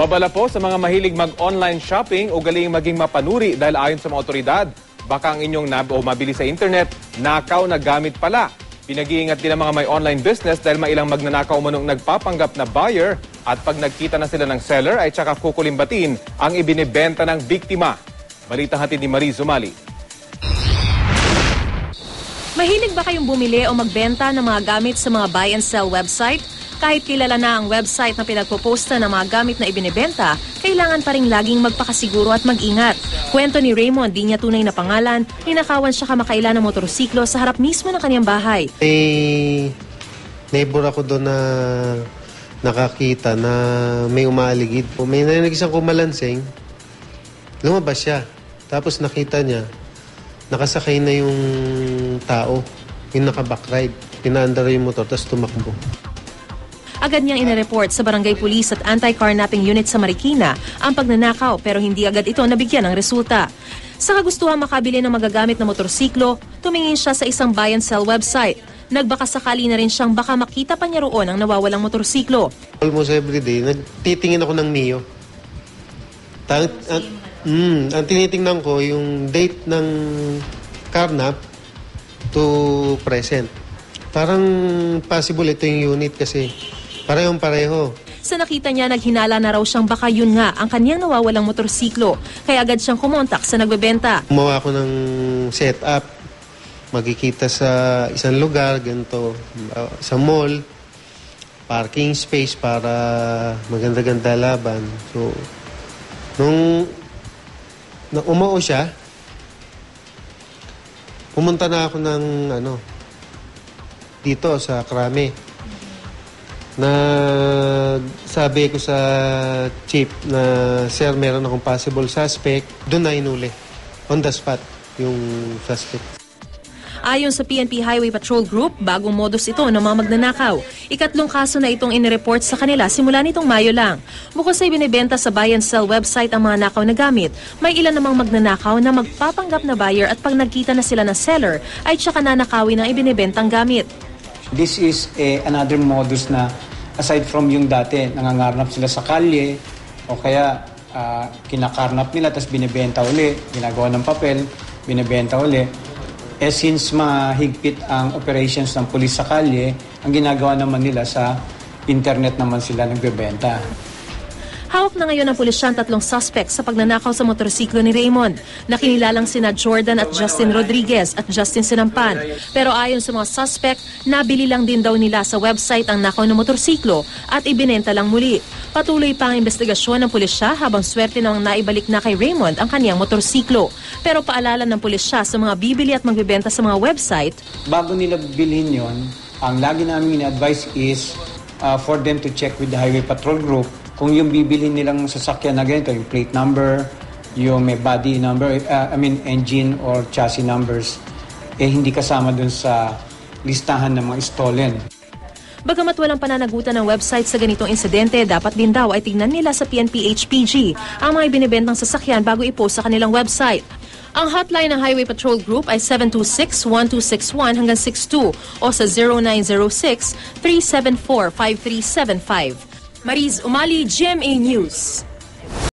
Babala po sa mga mahilig mag-online shopping o galing maging mapanuri dahil ayon sa mga otoridad, baka ang inyong nab o mabili sa internet, nakaw na gamit pala. Pinag-iingat din ang mga may online business dahil mailang magnanakaw manong nagpapanggap na buyer at pag nagkita na sila ng seller ay tsaka kukulimbatin ang ibinibenta ng biktima. Balitang hatid ni Marie Zumali. Mahilig ba kayong bumili o magbenta ng mga gamit sa mga buy and sell website? Kahit kilala na ang website na pinagpoposta ng mga gamit na ibinebenta, kailangan pa rin laging magpakasiguro at mag-ingat. Kwento ni Raymond, di niya tunay na pangalan, ninakawan siya kamakailan ng motorsiklo sa harap mismo ng kanyang bahay. May neighbor ako doon na nakakita na may umaligid po. May narinig isang kumalansing, lumabas siya. Tapos nakita niya, nakasakay na yung tao, yung naka-backride. Pinaandar yung motor, tapos tumakbo. Agad niyang inireport sa Barangay Police at Anti-Carnapping Unit sa Marikina ang pagnanakaw pero hindi agad ito nabigyan ng resulta. Sa kagustuhan makabili ng magagamit na motorsiklo, tumingin siya sa isang buy and sell website. Nagbakasakali na rin siyang baka makita pa niya roon ang nawawalang motorsiklo. Almost every day, nagtitingin ako ng Mio. Tang, ang, mm, ang tinitingnan ko, yung date ng carnap to present. Parang possible ito yung unit kasi parehong pareho. Sa nakita niya, naghinala na raw siyang baka yun nga ang kanyang nawawalang motorsiklo. Kaya agad siyang kumontak sa nagbebenta. Gumawa ako ng setup. Magkikita sa isang lugar, ganito, uh, sa mall, parking space para maganda-ganda laban. So, nung na umao siya, pumunta na ako ng ano, dito sa Krame. Na sabi ko sa chief na sir, meron akong possible suspect. Doon na inuli. On the spot yung suspect. Ayon sa PNP Highway Patrol Group, bagong modus ito ng mga magnanakaw. Ikatlong kaso na itong inireport sa kanila simula nitong Mayo lang. Bukod sa ibinibenta sa buy and sell website ang mga nakaw na gamit, may ilan namang magnanakaw na magpapanggap na buyer at pag nagkita na sila ng seller, ay tsaka nanakawin ang ibinibentang gamit. This is a, another modus na aside from yung dati, nangangarnap sila sa kalye o kaya ah, kinakarnap nila tapos binibenta uli, ginagawa ng papel, binibenta uli. Eh since mahigpit ang operations ng pulis sa kalye, ang ginagawa naman nila sa internet naman sila nagbebenta. Hawak na ngayon ng pulisya ang tatlong suspect sa pagnanakaw sa motorsiklo ni Raymond. Nakinilalang sina Jordan at Justin Rodriguez at Justin Sinampan. Pero ayon sa mga suspect, nabili lang din daw nila sa website ang nakaw na motorsiklo at ibinenta lang muli. Patuloy pa ang investigasyon ng pulisya habang swerte nang naibalik na kay Raymond ang kaniyang motorsiklo. Pero paalala ng pulisya sa mga bibili at magbebenta sa mga website, Bago nila bilhin yon, ang lagi namin advice is uh, for them to check with the Highway Patrol Group kung yung bibilhin nilang sasakyan na ganito, yung plate number, yung may body number, uh, I mean engine or chassis numbers, eh hindi kasama dun sa listahan ng mga stolen. Bagamat walang pananagutan ng website sa ganitong insidente, dapat din daw ay tignan nila sa PNP-HPG ang mga ibinibentang sasakyan bago ipost sa kanilang website. Ang hotline ng Highway Patrol Group ay 726-1261 hanggang 62 o sa 0906-374-5375. Mariz Umali, GMA News.